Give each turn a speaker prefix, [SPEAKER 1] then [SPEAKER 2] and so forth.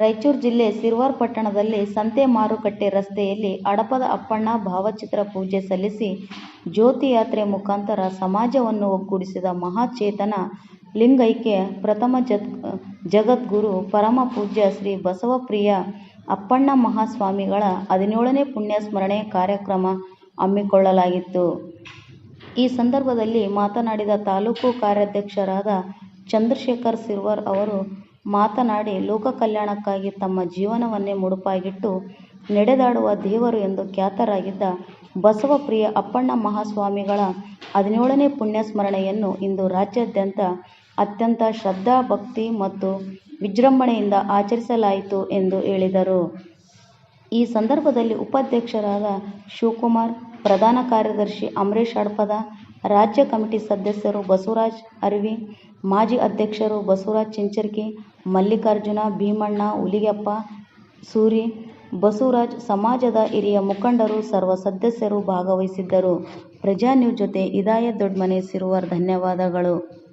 [SPEAKER 1] ರಾಯಚೂರು ಜಿಲ್ಲೆ ಸಿರವಾರ ಪಟ್ಟಣದಲ್ಲಿ ಸಂತೆ ಮಾರುಕಟ್ಟೆ ರಸ್ತೆಯಲ್ಲಿ ಹಡಪದ ಅಪ್ಪಣ್ಣ ಭಾವಚಿತ್ರ ಪೂಜೆ ಸಲ್ಲಿಸಿ ಜ್ಯೋತಿ ಯಾತ್ರೆ ಮುಖಾಂತರ ಸಮಾಜವನ್ನು ಒಗ್ಗೂಡಿಸಿದ ಮಹಾಚೇತನ ಲಿಂಗೈಕ್ಯ ಪ್ರಥಮ ಜತ್ ಜಗದ್ಗುರು ಪರಮ ಪೂಜ್ಯ ಶ್ರೀ ಬಸವಪ್ರಿಯ ಅಪ್ಪಣ್ಣ ಮಹಾಸ್ವಾಮಿಗಳ ಹದಿನೇಳನೇ ಪುಣ್ಯಸ್ಮರಣೆ ಕಾರ್ಯಕ್ರಮ ಹಮ್ಮಿಕೊಳ್ಳಲಾಗಿತ್ತು. ಈ ಸಂದರ್ಭದಲ್ಲಿ ಮಾತನಾಡಿದ ತಾಲೂಕು ಕಾರ್ಯಾಧ್ಯಕ್ಷರಾದ ಚಂದ್ರಶೇಖರ್ ಸಿರ್ವರ್ ಅವರು ಮಾತನಾಡಿ, ಲೋಕ ಕಲ್ಯಾಣಕ್ಕಾಗಿ ತಮ್ಮ ಜೀವನವನ್ನೇ ಮುಡುಪಾಗಿಟ್ಟು ನಡೆದಾಡುವ ದೇವರು ಎಂದು ಖ್ಯಾತರಾಗಿದ್ದ ಬಸವಪ್ರಿಯ ಅಪ್ಪಣ್ಣ ಮಹಾಸ್ವಾಮಿಗಳ ಹದಿನೇಳನೇ ಪುಣ್ಯಸ್ಮರಣೆಯನ್ನು ಇಂದು ರಾಜ್ಯಾದ್ಯಂತ ಅತ್ಯಂತ ಶ್ರದ್ಧಾ, ಭಕ್ತಿ ಮತ್ತು ವಿಜೃಂಭಣೆಯಿಂದ ಆಚರಿಸಲಾಯಿತು ಎಂದು ಹೇಳಿದರು. ಈ ಸಂದರ್ಭದಲ್ಲಿ ಉಪಾಧ್ಯಕ್ಷರಾದ ಶಿವಕುಮಾರ್ ಪ್ರಧಾನ ಕಾರ್ಯದರ್ಶಿ ಅಮರೇಶ್ ಹಡಪದ, ರಾಜ್ಯ ಕಮಿಟಿ ಸದಸ್ಯರು ಬಸವರಾಜ ಅರವಿ, ಮಾಜಿ ಅಧ್ಯಕ್ಷರು ಬಸವರಾಜ ಚಿಂಚರ್ಕಿ ಮಲ್ಲಿಕಾರ್ಜುನ, ಭೀಮಣ್ಣ ಹುಲಿಗೆಪ್ಪ ಸೂರಿ, ಬಸವರಾಜ, ಸಮಾಜದ ಹಿರಿಯ ಮುಖಂಡರು, ಸರ್ವ ಸದಸ್ಯರು ಭಾಗವಹಿಸಿದ್ದರು. ಪ್ರಜಾನ್ಯೂಸ್ ಜೊತೆ ಇದಾಯ ದೊಡ್ಮನೆ ಸಿರುವರ್ ಧನ್ಯವಾದಗಳು.